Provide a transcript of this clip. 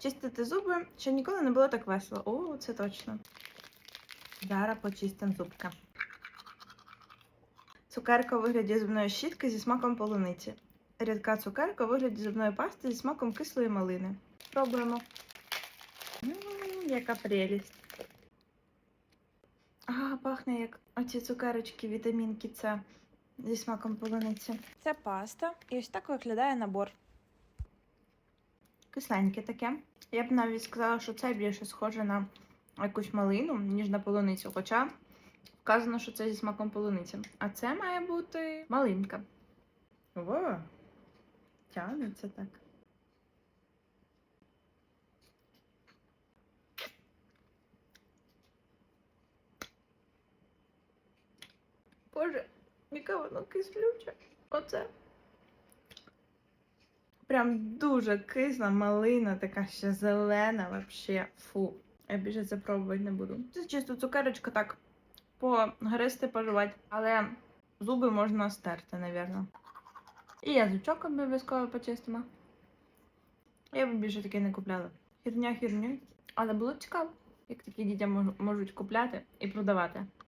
Чистити зуби ще ніколи не було так весело. О, це точно. Зараз почистимо зубки. Цукерка у вигляді зубної щітки зі смаком полуниці. Рідка цукерка у вигляді зубної пасти зі смаком кислої малини. Пробуємо. М, яка прелість. А, пахне як оці цукерочки, вітамінки С зі смаком полуниці. Це паста, і ось так виглядає набор. Кисленьке таке. Я б навіть сказала, що це більше схоже на якусь малину, ніж на полуницю. Хоча вказано, що це зі смаком полуниці. А це має бути малинка. О, тягнеться так. Боже, яке воно кислюче. Оце. Прям дуже кисла малина, така ще зелена, вообще. Фу. Я більше це пробувати не буду. Це чисто цукерочка так погристи, пожувати. Але зуби можна стерти, напевно. І язичок обов'язково почистимо. Я б більше таке не купляла. Хірня хірню. Але було цікаво, як такі дітям можуть купляти і продавати.